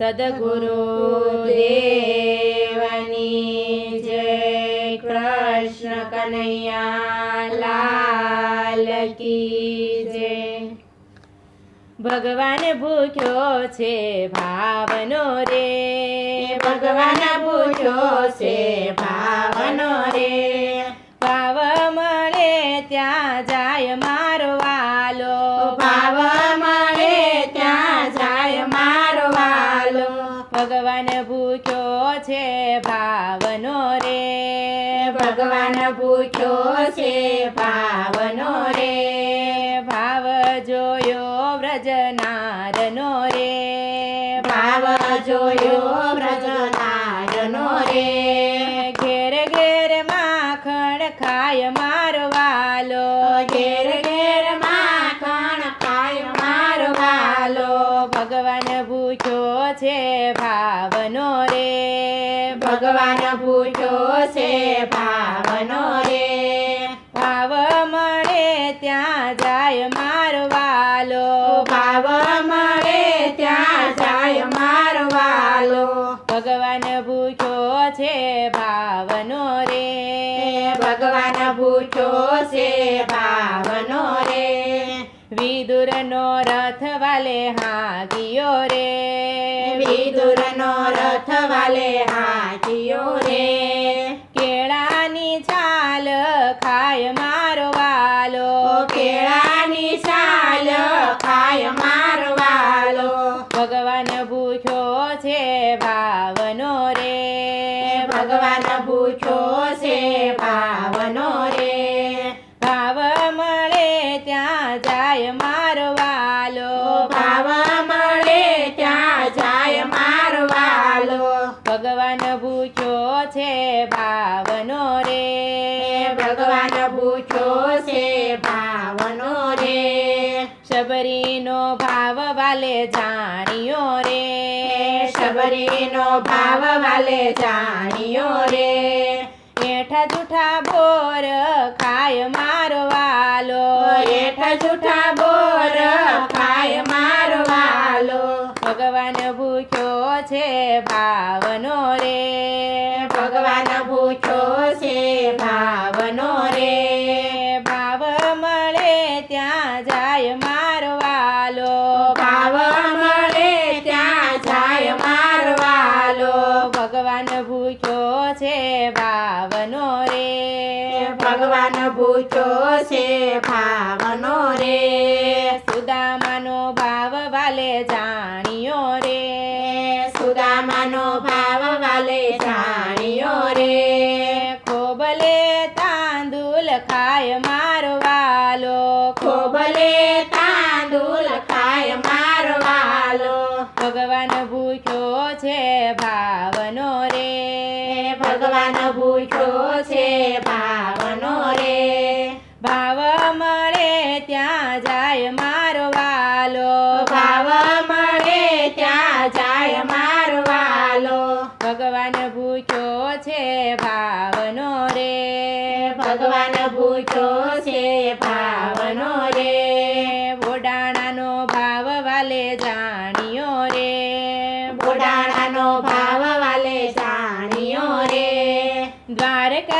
સદગુરુ દેવની જય કૃષ્ણ કનૈયા લાલ કી જય ભગવાન ભૂખ્યો છે ભાવનો રે ભગવાન ભૂખ્યો છે ભાવનો રે જોયો વ્રજનારનો રે? ભાવ જોયો વ્રજનારનો રે? ઘેર ઘેર માખણ ખાય મારવાલો. ઘેર ઘેર માખણ ખાય મારવાલો. ભગવાન ભૂખ્યો છે ભાવનો રે. ભગવાન ભૂખ્યો છે ભાવનો રે. ભાવ મળે ત્યાં જાય મારો છે ભાવનો રે. વિદુરનો રથ વાલે હાગિયો રે. વિદુરનો રથ વાલે હાગિયો રે. કેળાની છાલ ખાય ભાવનો રે. ભગવાન પૂછો છે ભાવનો રે. શબરીનો ભાવ વાલે જાણ્યો રે. શબરીનો ભાવ વાલે જાણ્યો રે. એઠા જૂઠા બોર ખાય મારો વાલો એઠા જૂઠા બોર ખાય મારો વાલો ભગવાન ભૂખ્યો છે ભાવનો રે. ભગવાન ભૂખ્યો છે ભાવનો રે. ભગવાન ભૂખ્યો છે ભાવનો રે. સુદામાનો ભાવ વાલે જાણ્યો રે. સુદામાનો ભાવ વાલે જાણ્યો રે. ખોબલે તાંદુલ ખાય મારો વાલો ખોબલે તાંદુલ ખાય મારો વાલો ભગવાન ભૂખ્યો છે ભાવનો રે ભગવાન ભૂખ્યો છે ભાવનો રે. ભાવ મળે ત્યાં જાય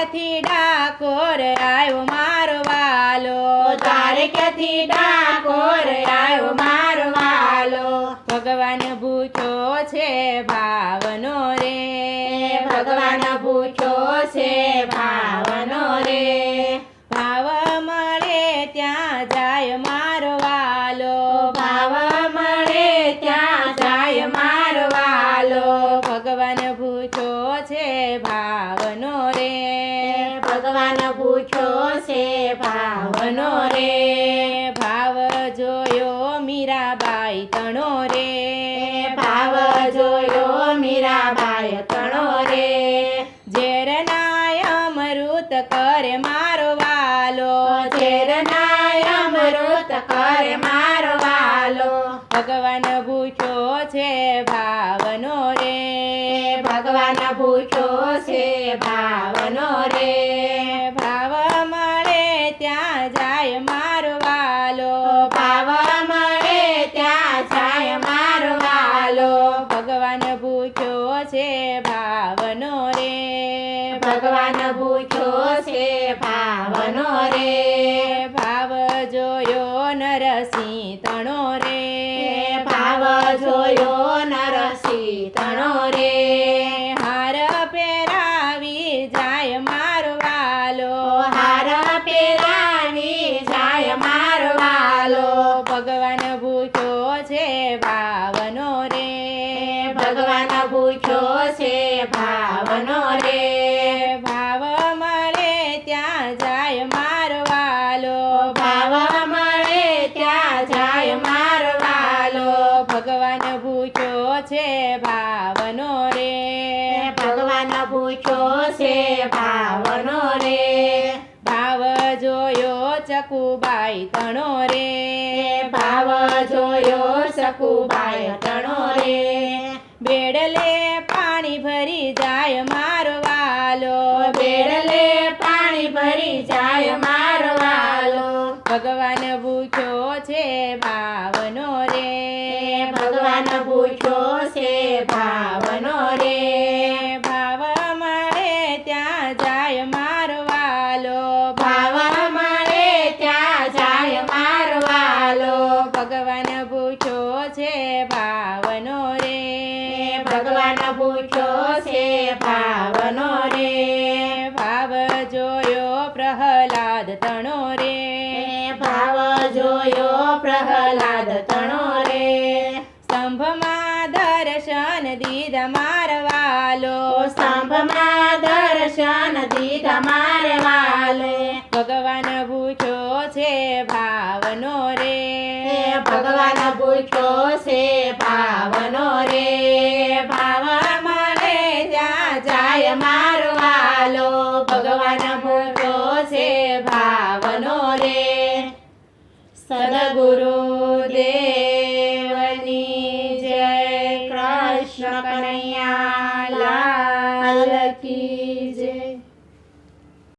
દ્વારકાથી ડાકોર આવ્યો મારો વાલો? દ્વારકાથી ડાકોર આવ્યો મારો વાલો? ભગવાન ભૂખ્યો છે ભાવનો રે. ભગવાન છે ભાવનો રે. ભાવ જોયો મીરાબાઈ તણો રે. ભાવ જોયો મીરાબાઈ તણો રે. ઝેર નાય અમૃત કરે મારો વાલો. ઝેર નાય અમૃત કરે મારો વાલો. ભગવાન ભૂખ્યો છે ભાવનો રે. ભગવાન ભૂખ્યો છે ભાવનો રે. ભગવાન ભૂખ્યો છે ભાવનો રે. ભાવ જોયો નરસિંહ તણો રે. ભાવ જોયો નરસિંહ તણો રે. હાર પહેરાવી જાય મારવાલો હાર પહેરાવી જાય મારવાલો ભગવાન ભૂખ્યો છે ભાવનો રે. ભગવાન ભૂખ્યો છે ભાવનો રે. છે ભાવનો રે? ભગવાન ભૂખ્યો છે ભાવનો રે? ભાવ જોયો ચકુબાઈ તણો રે? ભાવ જોયો ચકુબાઈ તણો રે? બેડલે પાણી ભરી જાય મારો ભગવાન છે ભાવનો રે ભાવ મળે ત્યાં જાય મારવાલો, ભાવ મળે ત્યાં જાય મારવાલો. ભગવાન પૂછો છે ભાવનો રે ભગવાન પૂછો છે ભાવનો રે દર્શન તમારે મારે વાલે. ભગવાન ભૂખ્યો છે ભાવનો રે. ભગવાન ભૂખ્યો છે ભાવનો રે.